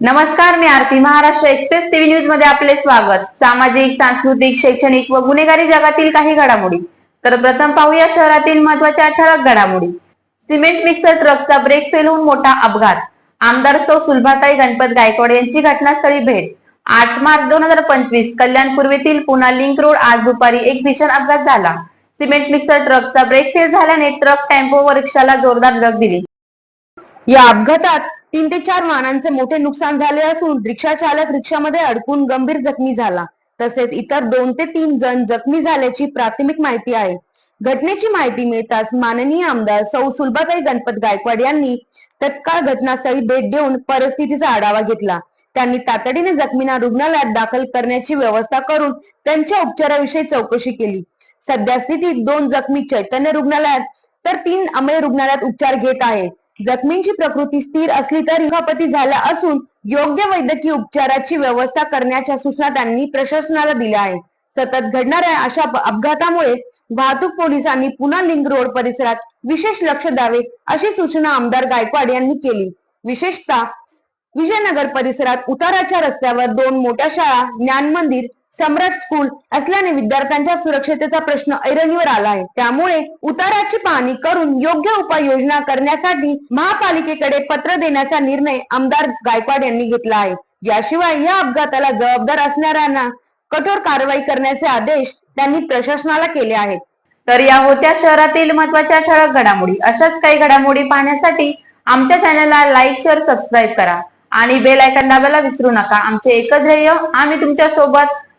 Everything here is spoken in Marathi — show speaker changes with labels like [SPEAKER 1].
[SPEAKER 1] नमस्कार मी आरती महाराष्ट्र एक्सप्रेस टीव्ही न्यूजमध्ये आपले स्वागत. सामाजिक सांस्कृतिक शैक्षणिक व गुन्हेगारी जगातील काही घडामोडी. तर प्रथम पाहूया शहरातील महत्त्वाच्या ठळक घडामोडी. सिमेंट मिक्सर ट्रकचा ब्रेक फेल होऊन मोठा अपघात. आमदार सौ सुलभाताई गणपत गायकवाड यांची घटनास्थळी भेट. आठ मार्च दोन हजार पंचवीस कल्याण पूर्वेतील पुणा लिंक रोड आज दुपारी एक भीषण अपघात झाला. सिमेंट मिक्सर ट्रकचा ब्रेक फेल झाल्याने ट्रक टेम्पो व रिक्षाला जोरदार धडक दिली.
[SPEAKER 2] या अपघातात तीन ते चार वाहनांचे मोठे नुकसान झाले असून रिक्षा चालक रिक्षामध्ये अडकून गंभीर जखमी झाला. तसेच इतर दोन ते तीन जण जखमी झाल्याची प्राथमिक माहिती आहे. घटनेची माहिती मिळताच माननीय आमदार सौ सुलभाताई गणपत गायकवाड यांनी तत्काळ घटनास्थळी भेट देऊन परिस्थितीचा आढावा घेतला. त्यांनी तातडीने जखमींना रुग्णालयात दाखल करण्याची व्यवस्था करून त्यांच्या उपचाराविषयी चौकशी केली. सध्या स्थितीत दोन जखमी चैतन्य रुग्णालयात तर तीन अमय रुग्णालयात उपचार घेत आहेत जखमींची प्रकृती स्थिर असली तर दुखापती झाला असून योग्य वैद्यकीय उपचाराची व्यवस्था करण्याच्या सूचना त्यांनी प्रशासनाला दिल्या आहेत. सतत घडणाऱ्या अशा अपघातामुळे वाहतूक पोलिसांनी पुन्हा लिंक रोड परिसरात विशेष लक्ष द्यावे अशी सूचना आमदार गायकवाड यांनी केली. विशेषतः विजयनगर परिसरात उताराच्या रस्त्यावर दोन मोठ्या शाळा ज्ञान मंदिर सम्राट स्कूल असल्याने विद्यार्थ्यांच्या सुरक्षतेचा प्रश्न ऐरणीवर आला आहे. त्यामुळे उताराची पाहणी करून योग्य उपाययोजना करण्यासाठी महापालिकेकडे पत्र देण्याचा निर्णय आमदार गायकवाड यांनी घेतला आहे. याशिवाय या अपघाताला जबाबदार असणाऱ्यांना कठोर कारवाई करण्याचे आदेश त्यांनी प्रशासनाला केले आहेत.
[SPEAKER 1] तर या होत्या शहरातील महत्त्वाच्या ठळक घडामोडी. अशाच काही घडामोडी पाहण्यासाठी आमच्या चॅनलला लाईक शेअर सबस्क्राईब करा. आणि बेल आयकॉन दाबायला विसरू नका. आमचे एकच ध्येय आम्ही तुमच्यासोबत